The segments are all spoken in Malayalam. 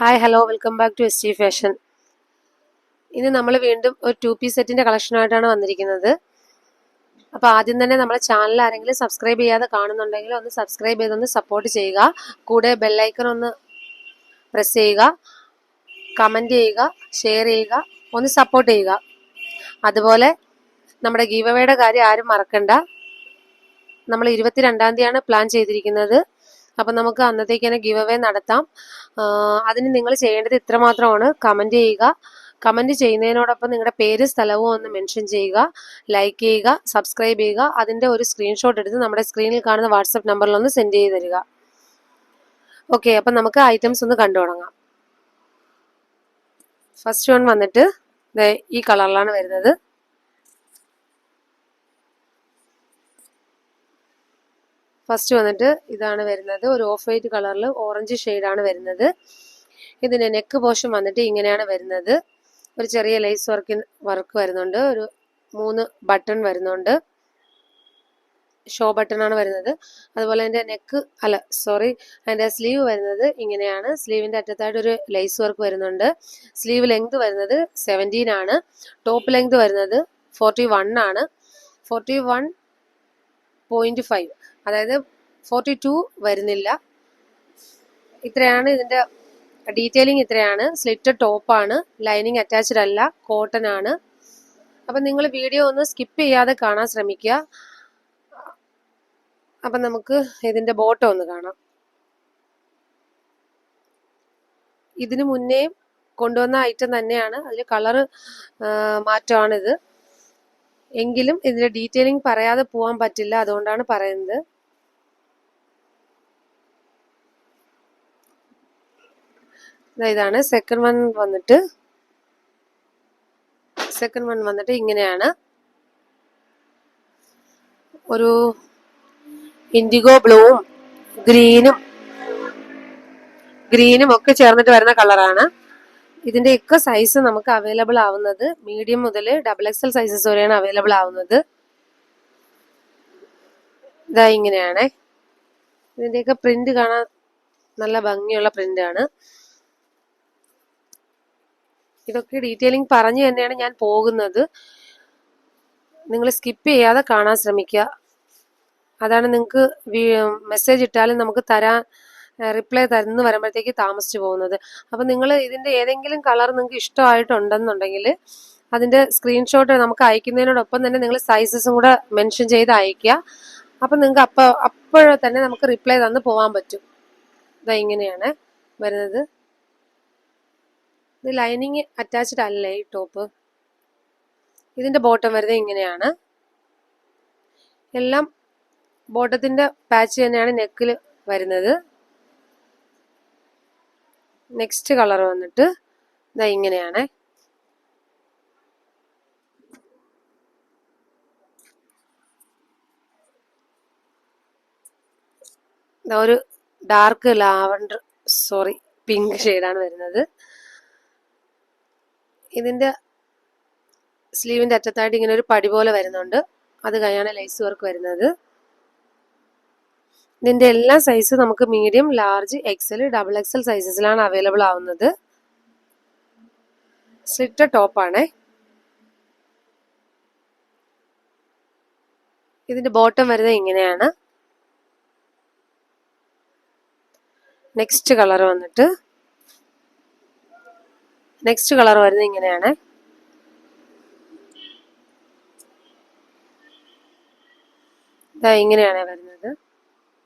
Hi hello welcome back to S T fashion ഇന്ന് നമ്മൾ വീണ്ടും ഒരു ടു പീസ് സെറ്റിന്റെ കളക്ഷനായിട്ടാണ് വന്നിരിക്കുന്നത്. അപ്പോൾ ആദ്യം തന്നെ നമ്മുടെ ചാനൽ ആരെങ്കിലും സബ്സ്ക്രൈബ് ചെയ്യാതെ കാണുന്നുണ്ടെങ്കിൽ ഒന്ന് സബ്സ്ക്രൈബ് ചെയ്തൊന്ന് സപ്പോർട്ട് ചെയ്യുക. കൂടെ ബെല്ലൈക്കൺ ഒന്ന് പ്രസ് ചെയ്യുക. കമന്റ് ചെയ്യുക. ഷെയർ ചെയ്യുക. ഒന്ന് സപ്പോർട്ട് ചെയ്യുക. അതുപോലെ നമ്മുടെ ഗീവവേയുടെ കാര്യം ആരും മറക്കണ്ട. നമ്മൾ ഇരുപത്തി രണ്ടാം തീയതിയാണ് പ്ലാൻ ചെയ്തിരിക്കുന്നത്. അപ്പം നമുക്ക് അന്നത്തേക്ക് തന്നെ ഗിവ് അവേ നടത്താം അതിന് നിങ്ങൾ ചെയ്യേണ്ടത് ഇത്രമാത്രമാണ് കമന്റ് ചെയ്യുക. കമന്റ് ചെയ്യുന്നതിനോടൊപ്പം നിങ്ങളുടെ പേര് സ്ഥലവും ഒന്ന് മെൻഷൻ ചെയ്യുക. ലൈക്ക് ചെയ്യുക സബ്സ്ക്രൈബ് ചെയ്യുക. അതിന്റെ ഒരു സ്ക്രീൻഷോട്ട് എടുത്ത് നമ്മുടെ സ്ക്രീനിൽ കാണുന്ന വാട്സപ്പ് നമ്പറിൽ ഒന്ന് സെൻഡ് ചെയ്ത് തരിക. ഓക്കെ അപ്പം നമുക്ക് ഐറ്റംസ് ഒന്ന് കണ്ടു തുടങ്ങാം. ഫസ്റ്റ് വൺ വന്നിട്ട് ഈ കളറിലാണ് വരുന്നത്. ഫസ്റ്റ് വന്നിട്ട് ഇതാണ് വരുന്നത്. ഒരു ഓഫ് വൈറ്റ് കളറിൽ ഓറഞ്ച് ആണ് വരുന്നത്. ഇതിന്റെ നെക്ക് പോഷൻ വന്നിട്ട് ഇങ്ങനെയാണ് വരുന്നത്. ഒരു ചെറിയ ലൈസ് വർക്ക് വർക്ക് വരുന്നുണ്ട്. ഒരു മൂന്ന് ബട്ടൺ വരുന്നുണ്ട്. ഷോ ബട്ടൺ ആണ് വരുന്നത്. അതുപോലെ അതിന്റെ നെക്ക് അല്ല സോറി അതിന്റെ സ്ലീവ് വരുന്നത് ഇങ്ങനെയാണ്. സ്ലീവിന്റെ അറ്റത്തായിട്ട് ഒരു ലൈസ് വർക്ക് വരുന്നുണ്ട്. സ്ലീവ് ലെങ്ത് വരുന്നത് സെവന്റീൻ ആണ്. ടോപ്പ് ലെങ്ത് വരുന്നത് ഫോർട്ടി വൺ ആണ്. ഫോർട്ടി വൺ പോയിന്റ് ഫൈവ് അതായത് ഫോർട്ടി ടു വരുന്നില്ല. ഇത്രയാണ് ഇതിന്റെ ഡീറ്റെയിലിംഗ് ഇത്രയാണ്. സ്ലിറ്റ് ടോപ്പാണ് ലൈനിങ് അറ്റാച്ച്ഡ് അല്ല. കോട്ടൺ ആണ്. അപ്പം നിങ്ങൾ വീഡിയോ ഒന്ന് സ്കിപ്പ് ചെയ്യാതെ കാണാൻ ശ്രമിക്കുക. അപ്പം നമുക്ക് ഇതിന്റെ ബോട്ടം ഒന്ന് കാണാം. ഇതിനു മുന്നേ കൊണ്ടുവന്ന ഐറ്റം തന്നെയാണ്. അതിൽ കളറ് മാറ്റമാണിത്. എങ്കിലും ഇതിന്റെ ഡീറ്റെയിലിംഗ് പറയാതെ പോകാൻ പറ്റില്ല. അതുകൊണ്ടാണ് പറയുന്നത്. ഇതാണ്. സെക്കൻഡ് വൺ വന്നിട്ട് സെക്കൻഡ് വൺ വന്നിട്ട് ഇങ്ങനെയാണ്. ഒരു ഇൻഡിഗോ ബ്ലൂവും ഗ്രീനും ഗ്രീനും ഒക്കെ ചേർന്നിട്ട് വരുന്ന കളറാണ് ഇതിന്റെ ഒക്കെ സൈസ് നമുക്ക് അവൈലബിൾ ആവുന്നത് മീഡിയം മുതൽ ഡബിൾ എക്സൽ സൈസസ് വരെയാണ് അവൈലബിൾ ആവുന്നത്. ഇതാ ഇങ്ങനെയാണേ. ഇതിന്റെയൊക്കെ പ്രിന്റ് കാണാൻ നല്ല ഭംഗിയുള്ള പ്രിന്റ് ആണ്. ഇതൊക്കെ ഡീറ്റെയിലിംഗ് പറഞ്ഞു തന്നെയാണ് ഞാൻ പോകുന്നത്. നിങ്ങൾ സ്കിപ്പ് ചെയ്യാതെ കാണാൻ ശ്രമിക്കുക. അതാണ് നിങ്ങൾക്ക് മെസ്സേജ് ഇട്ടാലും നമുക്ക് തരാൻ റിപ്ലൈ തരുന്ന വരുമ്പോഴത്തേക്ക് താമസിച്ചു പോകുന്നത്. അപ്പം നിങ്ങൾ ഇതിന്റെ ഏതെങ്കിലും കളർ നിങ്ങൾക്ക് ഇഷ്ടമായിട്ടുണ്ടെന്നുണ്ടെങ്കിൽ അതിന്റെ സ്ക്രീൻഷോട്ട് നമുക്ക് അയക്കുന്നതിനോടൊപ്പം തന്നെ നിങ്ങൾ സൈസസും കൂടെ മെൻഷൻ ചെയ്ത് അയക്കുക അപ്പം നിങ്ങൾക്ക് അപ്പോൾ അപ്പോഴേ തന്നെ നമുക്ക് റിപ്ലൈ തന്ന് പോകാൻ പറ്റും. ഇതാ ഇങ്ങനെയാണ് വരുന്നത്. ഇത് ലൈനിങ് അറ്റാച്ച്ഡ് അല്ലേ ഈ ടോപ്പ് ഇതിന്റെ ബോട്ടം വരുന്നത് ഇങ്ങനെയാണ്. എല്ലാം ബോട്ടത്തിന്റെ പാച്ച് തന്നെയാണ് നെക്കിൽ വരുന്നത്. നെക്സ്റ്റ് കളർ വന്നിട്ട് ഇതാ ഇങ്ങനെയാണ്. ഒരു ഡാർക്ക് ലാവണ്ടർ സോറി പിങ്ക് ഷെയ്ഡാണ് വരുന്നത്. ഇതിന്റെ സ്ലീവിന്റെ അറ്റത്തായിട്ട് ഇങ്ങനെ ഒരു പടി പോലെ വരുന്നുണ്ട്. അത് കഴിഞ്ഞാണ് ലൈസ് വർക്ക് വരുന്നത്. ഇതിന്റെ എല്ലാ സൈസ് നമുക്ക് medium large XL double XL സൈസസിലാണ് available ആവുന്നത്. സ്ലിറ്റ ടോപ്പാണേ ഇതിന്റെ ബോട്ടം വരുന്നത് ഇങ്ങനെയാണ്. നെക്സ്റ്റ് കളർ വന്നിട്ട് നെക്സ്റ്റ് കളർ വരുന്നത് ഇങ്ങനെയാണ്. ഇതാ ഇങ്ങനെയാണ് വരുന്നത്.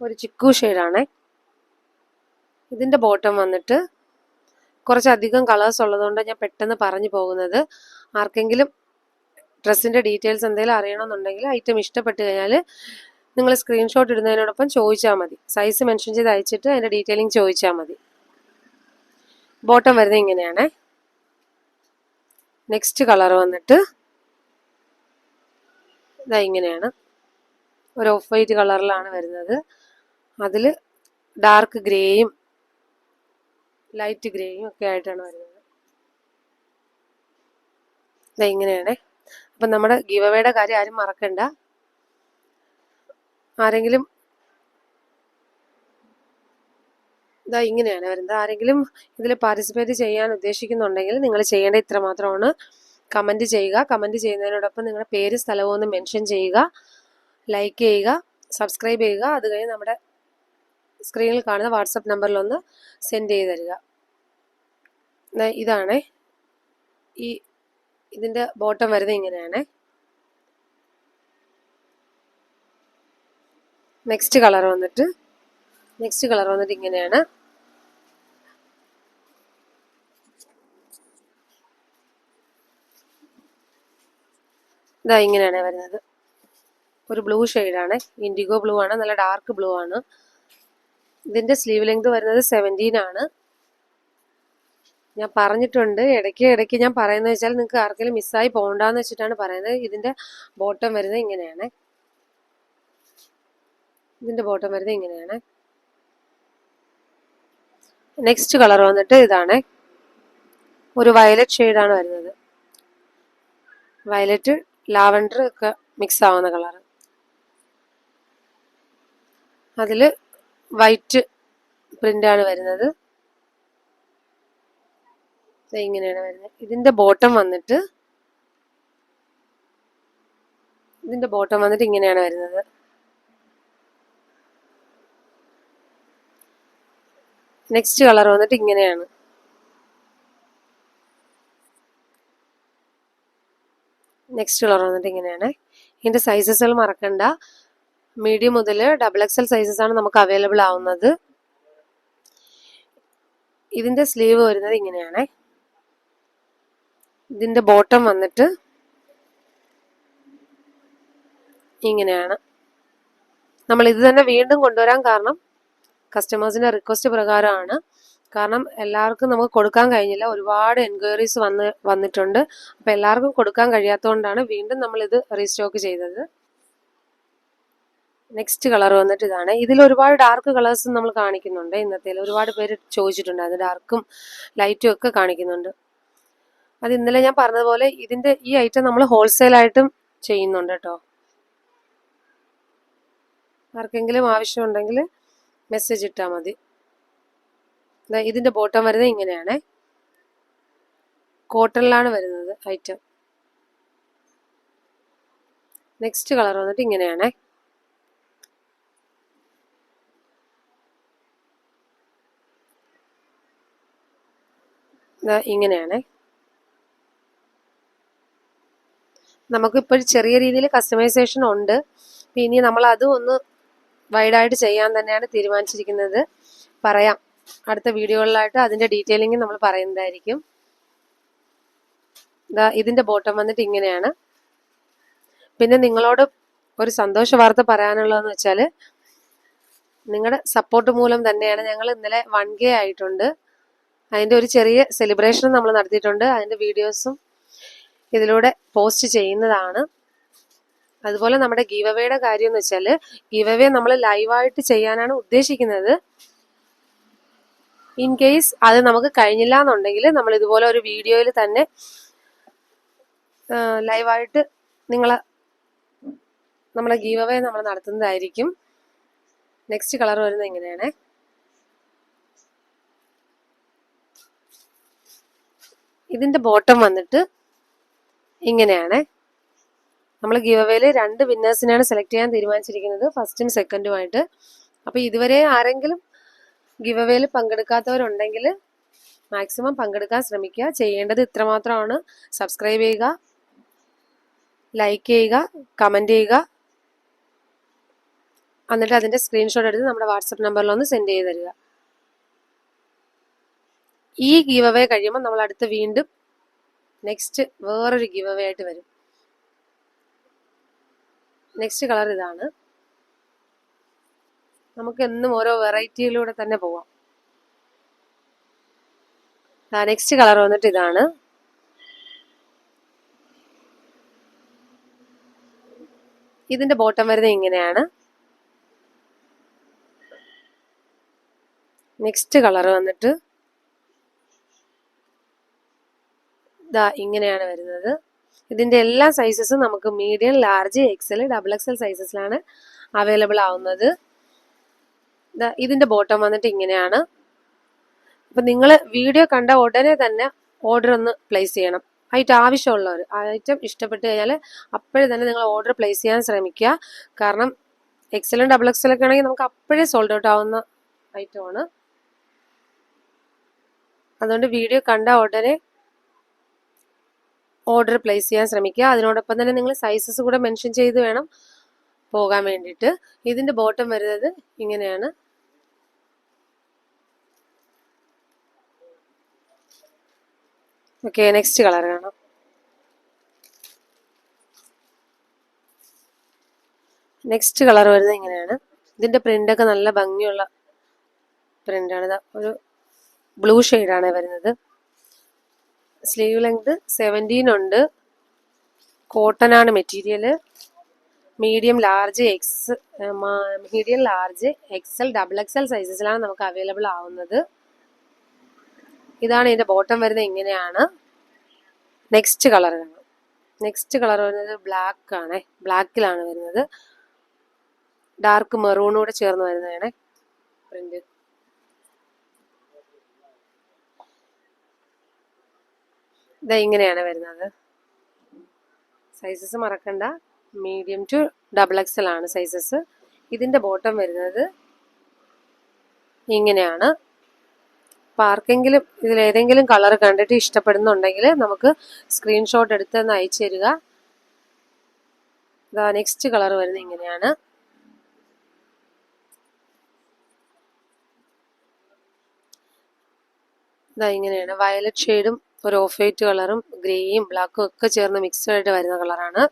ഒരു ചിക്കു ഷെയ്ഡാണ് ഇതിന്റെ ബോട്ടം വന്നിട്ട് കുറച്ചധികം കളേഴ്സ് ഉള്ളതുകൊണ്ട് ഞാൻ പെട്ടെന്ന് പറഞ്ഞു പോകുന്നത്. ആർക്കെങ്കിലും ഡ്രസ്സിന്റെ ഡീറ്റെയിൽസ് എന്തെങ്കിലും അറിയണമെന്നുണ്ടെങ്കിൽ ഐറ്റം ഇഷ്ടപ്പെട്ട് കഴിഞ്ഞാൽ നിങ്ങൾ സ്ക്രീൻഷോട്ട് ഇടുന്നതിനോടൊപ്പം ചോദിച്ചാൽ മതി. സൈസ് മെൻഷൻ ചെയ്ത് അയച്ചിട്ട് അതിന്റെ ഡീറ്റെയിലിംഗ് ചോദിച്ചാൽ മതി. ബോട്ടം വരുന്നത് ഇങ്ങനെയാണ്. നെക്സ്റ്റ് കളർ വന്നിട്ട് ഇതാ ഇങ്ങനെയാണ്. ഒരു ഓഫ് വൈറ്റ് കളറിലാണ് വരുന്നത്. അതിൽ ഡാർക്ക് ഗ്രേയും ലൈറ്റ് ഗ്രേയും ഒക്കെ ആയിട്ടാണ് വരുന്നത്. ഇതാ ഇങ്ങനെയാണ്. അപ്പം നമ്മുടെ ഗിവ് അവയുടെ കാര്യം ആരും മറക്കണ്ട. ആരെങ്കിലും ഇതാ ഇങ്ങനെയാണ്? വരുന്നത് ആരെങ്കിലും ഇതിൽ പാർട്ടിസിപ്പേറ്റ് ചെയ്യാൻ ഉദ്ദേശിക്കുന്നുണ്ടെങ്കിൽ നിങ്ങൾ ചെയ്യേണ്ട ഇത്ര മാത്രമാണ്. കമന്റ് ചെയ്യുക. കമന്റ് ചെയ്യുന്നതിനോടൊപ്പം നിങ്ങളുടെ പേര് സ്ഥലവും ഒന്ന് മെൻഷൻ ചെയ്യുക. ലൈക്ക് ചെയ്യുക. സബ്സ്ക്രൈബ് ചെയ്യുക. അത് കഴിഞ്ഞ് നമ്മുടെ സ്ക്രീനിൽ കാണുന്ന വാട്സപ്പ് നമ്പറിലൊന്ന് സെൻഡ് ചെയ്ത് തരിക. ഇതാണേ. ഈ ഇതിന്റെ ബോട്ടം വരുന്നത് ഇങ്ങനെയാണേ. നെക്സ്റ്റ് കളർ വന്നിട്ട് നെക്സ്റ്റ് കളർ വന്നിട്ട് ഇങ്ങനെയാണ്. ഇതാ ഇങ്ങനെയാണ് വരുന്നത്. ഒരു ബ്ലൂ ഷെയ്ഡാണ്. ഇൻഡിഗോ ബ്ലൂ ആണ്. നല്ല ഡാർക്ക് ബ്ലൂ ആണ്. ഇതിന്റെ സ്ലീവ് ലെങ്ത് വരുന്നത് സെവന്റീൻ ആണ്. ഞാൻ പറഞ്ഞിട്ടുണ്ട്. ഇടയ്ക്ക് ഇടയ്ക്ക് ഞാൻ പറയുന്നത് വെച്ചാൽ നിങ്ങൾക്ക് ആർക്കെങ്കിലും മിസ്സായി പോകണ്ടെന്ന് വെച്ചിട്ടാണ് പറയുന്നത്. ഇതിന്റെ ബോട്ടം വരുന്നത് ഇങ്ങനെയാണ്. ഇതിന്റെ ബോട്ടം വരുന്നത് ഇങ്ങനെയാണ്. നെക്സ്റ്റ് കളർ വന്നിട്ട് ഇതാണ്. ഒരു വയലറ്റ് ഷെയ്ഡാണ് വരുന്നത്. വയലറ്റ് ലാവൻഡർ ഒക്കെ മിക്സ് ആവുന്ന കളർ അതിൽ വൈറ്റ് പ്രിന്റ് ആണ് വരുന്നത്. ഇങ്ങനെയാണ് വരുന്നത്. ഇതിന്റെ ബോട്ടം വന്നിട്ട് ഇതിന്റെ ബോട്ടം വന്നിട്ട് ഇങ്ങനെയാണ് വരുന്നത്. നെക്സ്റ്റ് കളർ വന്നിട്ട് ഇങ്ങനെയാണ്. നെക്സ്റ്റ് കളർ വന്നിട്ട് ഇങ്ങനെയാണ്. ഇതിന്റെ സൈസസുകൾ മറക്കണ്ട. മീഡിയം മുതൽ ഡബിൾ എക്സൽ സൈസസ് ആണ് നമുക്ക് അവൈലബിൾ ആവുന്നത്. ഇതിന്റെ സ്ലീവ് വരുന്നത് ഇങ്ങനെയാണ്. ഇതിന്റെ ബോട്ടം വന്നിട്ട് ഇങ്ങനെയാണ്. നമ്മൾ ഇത് തന്നെ വീണ്ടും കൊണ്ടുവരാൻ കാരണം കസ്റ്റമേഴ്സിന്റെ റിക്വസ്റ്റ് പ്രകാരമാണ്. കാരണം എല്ലാവർക്കും നമുക്ക് കൊടുക്കാൻ കഴിഞ്ഞില്ല. ഒരുപാട് എൻക്വയറീസ് വന്ന് വന്നിട്ടുണ്ട്. അപ്പോൾ എല്ലാവർക്കും കൊടുക്കാൻ കഴിയാത്തതുകൊണ്ടാണ് വീണ്ടും നമ്മൾ ഇത് റീസ്റ്റോക്ക് ചെയ്തത്. നെക്സ്റ്റ് കളർ വന്നിട്ട് ഇതാണ്. ഇതിൽ ഒരുപാട് ഡാർക്ക് കളേഴ്സ് നമ്മൾ കാണിക്കുന്നുണ്ട് ഇന്നത്തെ ഒരുപാട് പേര് ചോദിച്ചിട്ടുണ്ട് അത് ഡാർക്കും ലൈറ്റും ഒക്കെ കാണിക്കുന്നുണ്ട്. അത് ഇന്നലെ ഞാൻ പറഞ്ഞതുപോലെ ഇതിന്റെ ഈ ഐറ്റം നമ്മൾ ഹോൾസെയിലായിട്ടും ചെയ്യുന്നുണ്ട് കേട്ടോ. ആർക്കെങ്കിലും ആവശ്യമുണ്ടെങ്കിൽ മെസ്സേജ് ഇട്ടാൽ മതി. ദാ ഇതിന്റെ ബോട്ടം വരുന്നത് ഇങ്ങനെയാണ്. കോട്ടണിലാണ് വരുന്നത് ഐറ്റം നെക്സ്റ്റ് കളർ വന്നിട്ട് ഇങ്ങനെയാണ്. ഇങ്ങനെയാണ്. നമുക്ക് ഇപ്പോൾ ചെറിയ രീതിയിൽ കസ്റ്റമൈസേഷൻ ഉണ്ട്. ഇനി നമ്മൾ അതും ഒന്ന് വൈഡായിട്ട് ചെയ്യാൻ തന്നെയാണ് തീരുമാനിച്ചിരിക്കുന്നത്. പറയാം. അടുത്ത വീഡിയോകളിലായിട്ട് അതിന്റെ ഡീറ്റെയിലിംഗ് നമ്മൾ പറയുന്നതായിരിക്കും. ഇതിന്റെ ബോട്ടം വന്നിട്ട് ഇങ്ങനെയാണ്. പിന്നെ നിങ്ങളോട് ഒരു സന്തോഷ വാർത്ത പറയാനുള്ളതെന്ന് വെച്ചാൽ നിങ്ങളുടെ സപ്പോർട്ട് മൂലം തന്നെയാണ് ഞങ്ങൾ ഇന്നലെ വൺ കെ ആയിട്ടുണ്ട്. അതിന്റെ ഒരു ചെറിയ സെലിബ്രേഷൻ നമ്മൾ നടത്തിയിട്ടുണ്ട്. അതിന്റെ വീഡിയോസും ഇതിലൂടെ പോസ്റ്റ് ചെയ്യുന്നതാണ്. അതുപോലെ നമ്മുടെ ഗീവവേയുടെ കാര്യം എന്ന് വെച്ചാൽ ഗീവവേ നമ്മൾ ലൈവായിട്ട് ചെയ്യാനാണ് ഉദ്ദേശിക്കുന്നത്. ഇൻ കേസ് അത് നമുക്ക് കഴിഞ്ഞില്ല എന്നുണ്ടെങ്കിൽ നമ്മൾ ഇതുപോലെ ഒരു വീഡിയോയിൽ തന്നെ ലൈവായിട്ട് നിങ്ങളെ നമ്മളെ ഗീവ് അവേ നമ്മൾ നടത്തുന്നതായിരിക്കും. നെക്സ്റ്റ് കളർ വരുന്നത് എങ്ങനെയാണ് ഇതിന്റെ ബോട്ടം വന്നിട്ട് ഇങ്ങനെയാണ്. നമ്മൾ ഗീവ് അവേയിൽ രണ്ട് വിന്നേഴ്സിനെയാണ് സെലക്ട് ചെയ്യാൻ തീരുമാനിച്ചിരിക്കുന്നത് ഫസ്റ്റും സെക്കൻഡുമായിട്ട്. അപ്പോൾ ഇതുവരെ ആരെങ്കിലും ഗിവ് അവേയിൽ പങ്കെടുക്കാത്തവരുണ്ടെങ്കിൽ മാക്സിമം പങ്കെടുക്കാൻ ശ്രമിക്കുക. ചെയ്യേണ്ടത് ഇത്രമാത്രമാണ്. സബ്സ്ക്രൈബ് ചെയ്യുക ലൈക്ക് ചെയ്യുക കമന്റ് ചെയ്യുക. എന്നിട്ട് അതിന്റെ സ്ക്രീൻഷോട്ട് എടുത്ത് നമ്മുടെ വാട്സപ്പ് നമ്പറിൽ ഒന്ന് സെൻഡ് ചെയ്ത് തരിക. ഈ ഗീവ് അവേ കഴിയുമ്പോൾ നമ്മൾ അടുത്ത് വീണ്ടും നെക്സ്റ്റ് വേറൊരു ഗീവ് അവേ ആയിട്ട് വരും. നെക്സ്റ്റ് കളർ ഇതാണ്. നമുക്ക് എന്നും ഓരോ വെറൈറ്റിയിലൂടെ തന്നെ പോവാം. നെക്സ്റ്റ് കളർ വന്നിട്ട് ഇതാണ്. ഇതിന്റെ ബോട്ടം വരുന്നത് ഇങ്ങനെയാണ്. നെക്സ്റ്റ് കളർ വന്നിട്ട് ഇതാ ഇങ്ങനെയാണ് വരുന്നത്. ഇതിന്റെ എല്ലാ സൈസസും നമുക്ക് medium large XL double XL സൈസസിലാണ് available ആവുന്നത്. ഇതിന്റെ ബോട്ടം വന്നിട്ട് ഇങ്ങനെയാണ്. അപ്പം നിങ്ങൾ വീഡിയോ കണ്ട ഉടനെ തന്നെ ഓർഡർ ഒന്ന് പ്ലേസ് ചെയ്യണം. ഐറ്റം ആവശ്യമുള്ളവർ ഐറ്റം ഇഷ്ടപ്പെട്ട് കഴിഞ്ഞാൽ അപ്പോഴേ തന്നെ നിങ്ങൾ ഓർഡർ പ്ലേസ് ചെയ്യാൻ ശ്രമിക്കുക. കാരണം എക്സലും ഡബിൾ എക്സൽ ഒക്കെ ആണെങ്കിൽ നമുക്ക് അപ്പോഴേ സോൾഡ് ഔട്ട് ആവുന്ന ഐറ്റമാണ് അതുകൊണ്ട് വീഡിയോ കണ്ട ഉടനെ ഓർഡർ പ്ലേസ് ചെയ്യാൻ ശ്രമിക്കുക. അതിനോടൊപ്പം തന്നെ നിങ്ങൾ സൈസസ് കൂടെ മെൻഷൻ ചെയ്ത് വേണം പോകാൻ വേണ്ടിയിട്ട്. ഇതിന്റെ ബോട്ടം വരുന്നത് ഇങ്ങനെയാണ്. ഓക്കെ നെക്സ്റ്റ് കളർ കാണാം. നെക്സ്റ്റ് കളർ വരുന്നത് ഇങ്ങനെയാണ്. ഇതിന്റെ പ്രിന്റ് ഒക്കെ നല്ല ഭംഗിയുള്ള പ്രിന്റാണ് ഇതാ ഒരു ബ്ലൂ ആണ് വരുന്നത്. സ്ലീവ് ലെങ്ത് സെവന്റീൻ ഉണ്ട്. കോട്ടൺ ആണ് material medium large X medium large XL double X XL സൈസസിലാണ് നമുക്ക് അവൈലബിൾ ആവുന്നത്. ഇതാണ് ഇതിന്റെ ബോട്ടം വരുന്നത് ഇങ്ങനെയാണ്. നെക്സ്റ്റ് കളർ കാണാം. നെക്സ്റ്റ് കളർ വരുന്നത് ബ്ലാക്ക് ആണ്. ബ്ലാക്കിലാണ് വരുന്നത്. ഡാർക്ക് മെറൂണൂടെ ചേർന്ന് വരുന്നതാണ് പ്രിന്റ് ഇതാ ഇങ്ങനെയാണ് വരുന്നത്. സൈസസ് മറക്കണ്ട. മീഡിയം ടു ഡബിൾ എക്സൽ ആണ് സൈസസ് ഇതിന്റെ ബോട്ടം വരുന്നത് ഇങ്ങനെയാണ്. അപ്പോൾ ആർക്കെങ്കിലും ഇതിൽ ഏതെങ്കിലും കളർ കണ്ടിട്ട് ഇഷ്ടപ്പെടുന്നുണ്ടെങ്കിൽ നമുക്ക് സ്ക്രീൻഷോട്ട് എടുത്ത് ഒന്ന് അയച്ചു തരിക. ഇതാ നെക്സ്റ്റ് കളർ വരുന്നത് ഇങ്ങനെയാണ്. ഇതാ ഇങ്ങനെയാണ്. വയലറ്റ് ഷെയ്ഡും ഒരു ഓഫ് വൈറ്റ് കളറും ഗ്രേയും ബ്ലാക്കും ഒക്കെ ചേർന്ന് മിക്സ്ഡ് ആയിട്ട് വരുന്ന കളറാണ്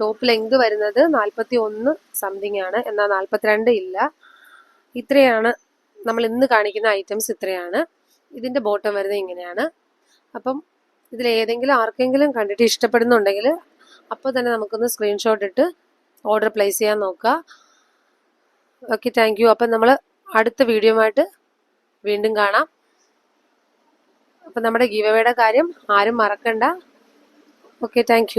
ടോപ്പ് ലെങ്ത് വരുന്നത് നാൽപ്പത്തി ഒന്ന് സംതിങ് ആണ്. എന്നാൽ നാൽപ്പത്തിരണ്ട് ഇല്ല. ഇത്രയാണ് നമ്മൾ ഇന്ന് കാണിക്കുന്ന ഐറ്റംസ് ഇത്രയാണ്. ഇതിന്റെ ബോട്ടം വരുന്നത് ഇങ്ങനെയാണ്. അപ്പം ഇതിൽ ഏതെങ്കിലും ആർക്കെങ്കിലും കണ്ടിട്ട് ഇഷ്ടപ്പെടുന്നുണ്ടെങ്കിൽ അപ്പോൾ തന്നെ നമുക്കൊന്ന് സ്ക്രീൻഷോട്ട് ഇട്ട് ഓർഡർ പ്ലേസ് ചെയ്യാൻ നോക്കുക. ഓക്കെ താങ്ക് യു അപ്പം നമ്മൾ അടുത്ത വീഡിയോ ആയിട്ട് വീണ്ടും കാണാം. അപ്പം നമ്മുടെ ഗീവയുടെ കാര്യം ആരും മറക്കണ്ട. Okay thank